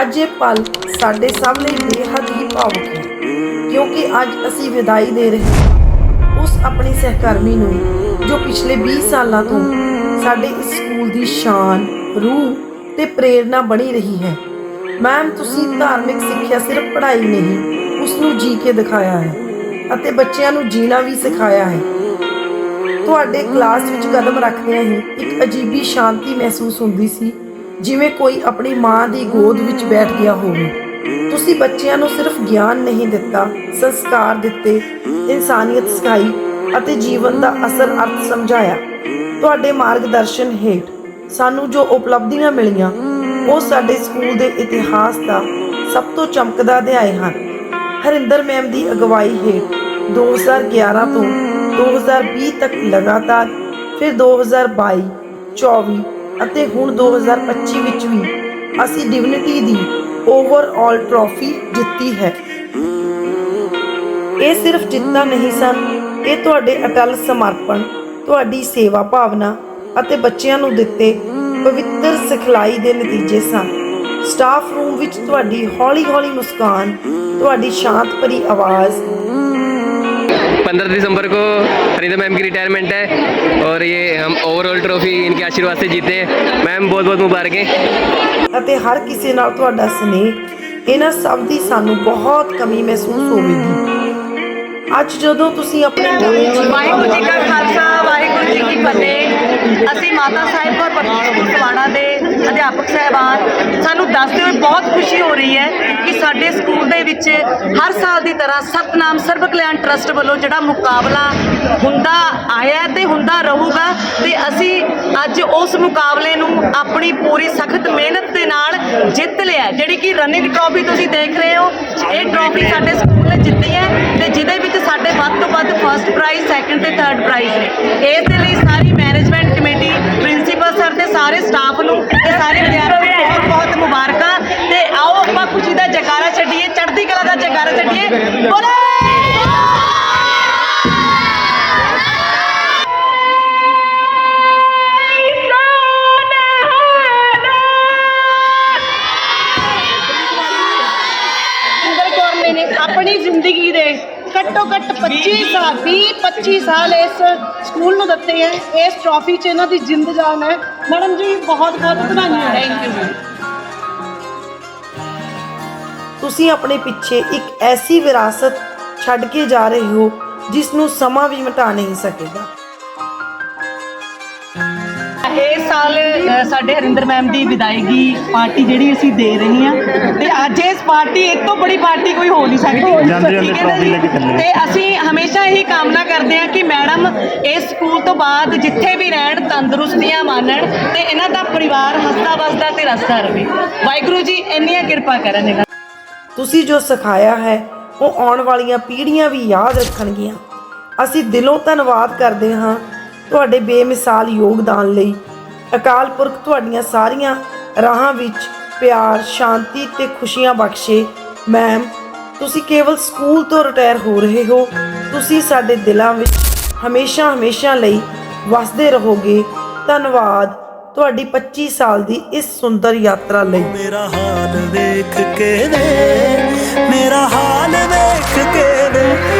ਅੱਜ ਇਹ ਪਲ ਸਾਡੇ ਸਭ ਲਈ ਬੇਹੱਦ ਹੀ ਭਾਵੁਕ ਹੈ, ਕਿਉਂਕਿ ਅੱਜ ਅਸੀਂ ਵਿਦਾਈ ਦੇ ਰਹੇ ਹਾਂ। ਉਸ ਆਪਣੀ ਸਹਿਕਰਮੀ ਨੂੰ, ਜੋ ਪਿਛਲੇ 20 ਸਾਲਾਂ ਤੋਂ ਸਾਡੇ ਇਸ ਸਕੂਲ ਦੀ ਸ਼ਾਨ, ਰੂਹ ਤੇ ਪ੍ਰੇਰਣਾ ਬਣੀ ਰਹੀ ਹੈ। ਮੈਮ, ਤੁਸੀਂ ਧਾਰਮਿਕ ਸਿੱਖਿਆ ਸਿਰਫ ਪੜ੍ਹਾਈ ਨਹੀਂ, ਉਸ ਨੂੰ ਜੀ ਕੇ ਦਿਖਾਇਆ ਹੈ ਅਤੇ ਬੱਚਿਆਂ ਨੂੰ ਜੀਣਾ ਵੀ ਸਿਖਾਇਆ ਹੈ। ਤੁਹਾਡੇ ਕਲਾਸ ਵਿੱਚ ਕਦਮ ਰੱਖਦਿਆਂ ਹੀ ਇੱਕ ਅਜੀਬੀ ਸ਼ਾਂਤੀ ਮਹਿਸੂਸ ਹੁੰਦੀ ਸੀ ਜਿਵੇਂ ਕੋਈ ਆਪਣੀ ਮਾਂ ਦੀ ਗੋਦ ਵਿੱਚ ਬੈਠ ਗਿਆ ਹੋਵੇ। ਤੁਸੀਂ ਬੱਚਿਆਂ ਨੂੰ ਸਿਰਫ ਗਿਆਨ ਨਹੀਂ ਦਿੱਤਾ, ਸੰਸਕਾਰ ਦਿੱਤੇ, ਇਨਸਾਨੀਅਤ ਸਿਖਾਈ ਅਤੇ ਜੀਵਨ ਦਾ ਅਸਲ ਅਰਥ ਸਮਝਾਇਆ। ਤੁਹਾਡੇ ਮਾਰਗਦਰਸ਼ਨ ਹੇਠ ਸਾਨੂੰ ਜੋ ਉਪਲਬਧੀਆਂ ਮਿਲੀਆਂ, ਉਹ ਸਾਡੇ ਸਕੂਲ ਦੇ ਇਤਿਹਾਸ ਦਾ ਸਭ ਤੋਂ ਚਮਕਦਾ ਅਧਿਆਇ ਹਨ। ਹਰਿੰਦਰ ਮੈਮ ਦੀ ਅਗਵਾਈ ਹੇਠ 2011 ਤੋਂ 2020 ਤੱਕ ਲਗਾਤਾਰ, ਫਿਰ 2022 24 ਅਤੇ ਹੁਣ 2025 ਵਿੱਚ ਵੀ ਅਸੀਂ ਡਿਵਨਿਟੀ ਦੀ ਓਵਰਆਲ ਟਰਾਫੀ ਜਿੱਤੀ ਹੈ। ਇਹ ਸਿਰਫ ਜਿੱਤਾਂ ਨਹੀਂ ਸਨ। ਇਹ ਤੁਹਾਡੇ ਅਟਲ ਸਮਰਪਣ, ਤੁਹਾਡੀ ਸੇਵਾ ਭਾਵਨਾ ਅਤੇ ਬੱਚਿਆਂ ਨੂੰ ਦਿੱਤੇ ਪਵਿੱਤਰ ਸਿਖਲਾਈ ਦੇ ਨਤੀਜੇ ਸਨ। ਸਟਾਫ ਰੂਮ ਵਿੱਚ ਤੁਹਾਡੀ ਹੌਲੀ-ਹੌਲੀ ਮੁਸਕਾਨ, ਤੁਹਾਡੀ ਸ਼ਾਂਤ ਭਰੀ ਆਵਾਜ਼ पंद्रह दिसंबर को हरिंदर मैम की रिटायरमेंट है और ये हम ओवरऑल ट्रॉफी इनके आशीर्वाद से जीते हैं मैम बहुत बहुत मुबारकें ਅਤੇ ਹਰ ਕਿਸੇ ਨਾਲ ਤੁਹਾਡਾ ਸਨੇਹ ਇਹਨਾਂ ਸਭ ਦੀ ਸਾਨੂੰ ਬਹੁਤ ਕਮੀ ਮਹਿਸੂਸ ਹੋਵੇਗੀ ਅੱਜ ਜਦੋਂ ਤੁਸੀਂ ਆਪਣੇ ਨਵੇਂ ਜੀਵਨ ਵਾਹਿਗੁਰੂ ਜੀ ਕਾ ਖਾਲਸਾ ਵਾਹਿਗੁਰੂ ਜੀ ਕੀ ਫਤਿਹ ਅਸੀਂ ਮਾਤਾ ਸਾਹਿਬ ਕੌਰ ਪਬਲਿਕ ਸਵਾਣਾ ਦੇ ਅਧਿਆਪਕ ਸਹਿਬਾਨ, ਸਾਨੂੰ ਦੱਸਦੇ ਹੋਏ ਬਹੁਤ ਖੁਸ਼ੀ ਹੋ ਰਹੀ ਹੈ ਕਿ ਸਾਡੇ ਸਕੂਲ ਦੇ ਵਿੱਚ ਹਰ ਸਾਲ ਦੀ ਤਰ੍ਹਾਂ ਸਤਨਾਮ ਸਰਵ ਕਲਿਆਣ ਟਰਸਟ ਵੱਲੋਂ ਜਿਹੜਾ ਮੁਕਾਬਲਾ ਹੁੰਦਾ ਆਇਆ ਹੈ ਤੇ ਹੁੰਦਾ ਰਹੂਗਾ ਤੇ ਅਸੀਂ ਅੱਜ ਉਸ ਮੁਕਾਬਲੇ ਨੂੰ ਆਪਣੀ ਪੂਰੀ ਸਖਤ ਮਿਹਨਤ ਦੇ ਨਾਲ ਜਿੱਤ ਲਿਆ ਜਿਹੜੀ ਕਿ ਰਨਿੰਗ ਟਰੋਫੀ ਤੁਸੀਂ ਦੇਖ ਰਹੇ ਹੋ, ਇਹ ਟਰੋਫੀ ਸਾਡੇ ਸਕੂਲ ਨੇ ਜਿੱਤੀ ਹੈ ਤੇ ਜਿਹਦੇ ਵਿੱਚ ਸਾਡੇ ਵੱਧ ਤੋਂ ਵੱਧ ਫਸਟ ਪ੍ਰਾਈਜ਼ ਸੈਕੰਡ ਤੇ ਥਰਡ ਪ੍ਰਾਈਜ਼ ਨੇ। ਇਸ ਦੇ ਲਈ ਸਾਰੀ ਮੈਨੇਜਮੈਂਟ ਪ੍ਰਿੰਸੀਪਲ ਸਰ ਸਾਰੇ ਸਟਾਫ ਨੂੰ ਤੇ ਸਾਰੇ ਵਿਦਿਆਰਥੀਆਂ ਨੂੰ ਬਹੁਤ ਬਹੁਤ ਮੁਬਾਰਕਾਂ। ਤੇ ਆਓ ਆਪਾਂ ਖੁਸ਼ੀ ਦਾ ਜਕਾਰਾ ਛੱਡੀਏ, ਚੜ੍ਹਦੀ ਕਲਾ ਦਾ ਜਕਾਰਾ ਛੱਡੀਏ। ਬੋਲੇ! ਕੌਰ ਨੇ ਆਪਣੀ ਜ਼ਿੰਦਗੀ ਦੇ ਘੱਟੋ ਘੱਟ 25 ਸਾਲ 20 25 ਸਾਲ ਇਸ ਸਕੂਲ ਨੂੰ ਦਿੱਤੇ ਹੈ। ਇਸ ਟਰਾਫੀ 'ਚ ਇਹਨਾਂ ਦੀ ਜਿੰਦ ਜਾਨ ਹੈ। ਮੈਡਮ ਜੀ, ਬਹੁਤ ਬਹੁਤ ਵਧਾਈਆਂ। ਥੈਂਕ ਯੂ ਤੁਸੀਂ ਆਪਣੇ ਪਿੱਛੇ ਇੱਕ ਐਸੀ ਵਿਰਾਸਤ ਛੱਡ ਕੇ ਜਾ ਰਹੇ ਹੋ, ਜਿਸ ਨੂੰ ਸਮਾਂ ਵੀ ਮਿਟਾ ਨਹੀਂ ਸਕੇਗਾ। ਇਸ ਸਾਲ ਸਾਡੇ ਹਰਿੰਦਰ ਮੈਮ ਦੀ ਵਿਦਾਇਗੀ ਪਾਰਟੀ ਜਿਹੜੀ ਅਸੀਂ ਦੇ ਰਹੇ ਹਾਂ। ਤੇ ਅੱਜ ਇਸ ਪਾਰਟੀ ਇੱਕ ਤੋਂ ਬੜੀ ਪਾਰਟੀ ਕੋਈ ਹੋ ਨਹੀਂ ਸਕਦੀ। ਠੀਕ ਹੈ ਨਾ ਜੀ? ਤੇ ਅਸੀਂ ਹਮੇਸ਼ਾ ਇਹੀ ਕਾਮਨਾ ਕਰਦੇ ਹਾਂ ਕਿ ਮੈਡਮ ਇਸ ਸਕੂਲ ਤੋਂ ਬਾਅਦ ਜਿੱਥੇ ਵੀ ਰਹਿਣ ਤੰਦਰੁਸਤੀਆਂ ਮਾਨਣ ਤੇ ਇਹਨਾਂ ਦਾ ਪਰਿਵਾਰ ਹੱਸਦਾ ਵਸਦਾ ਤੇ ਰਸਦਾ ਰਵੇ ਵਾਹਿਗੁਰੂ ਜੀ ਇੰਨੀਆਂ ਕਿਰਪਾ ਕਰਨ ਇਹਨਾਂ ਤੁਸੀਂ ਜੋ ਸਿਖਾਇਆ ਹੈ ਉਹ ਆਉਣ ਵਾਲੀਆਂ ਪੀੜ੍ਹੀਆਂ ਵੀ ਯਾਦ ਰੱਖਣਗੀਆਂ। ਅਸੀਂ ਦਿਲੋਂ ਧੰਨਵਾਦ ਕਰਦੇ ਹਾਂ ਤੁਹਾਡੇ ਬੇਮਿਸਾਲ ਯੋਗਦਾਨ ਲਈ। ਅਕਾਲ ਪੁਰਖ ਤੁਹਾਡੀਆਂ ਸਾਰੀਆਂ ਰਾਹਾਂ ਵਿੱਚ ਪਿਆਰ, ਸ਼ਾਂਤੀ ਤੇ ਖੁਸ਼ੀਆਂ ਬਖਸ਼ੇ। ਮੈਮ ਤੁਸੀਂ ਕੇਵਲ ਸਕੂਲ ਤੋਂ ਰਿਟਾਇਰ ਹੋ ਰਹੇ ਹੋ। ਤੁਸੀਂ ਸਾਡੇ ਦਿਲਾਂ ਵਿੱਚ ਹਮੇਸ਼ਾ ਹਮੇਸ਼ਾ ਲਈ ਵਸਦੇ ਰਹੋਗੇ। ਧੰਨਵਾਦ ਤੁਹਾਡੀ 25 ਸਾਲ ਦੀ ਇਸ ਸੁੰਦਰ ਯਾਤਰਾ ਲਈ। ਮੇਰਾ ਹਾਲ ਵੇਖ ਕੇ ਵੇ, ਮੇਰਾ ਹਾਲ ਵੇਖ ਕੇ ਵੇ।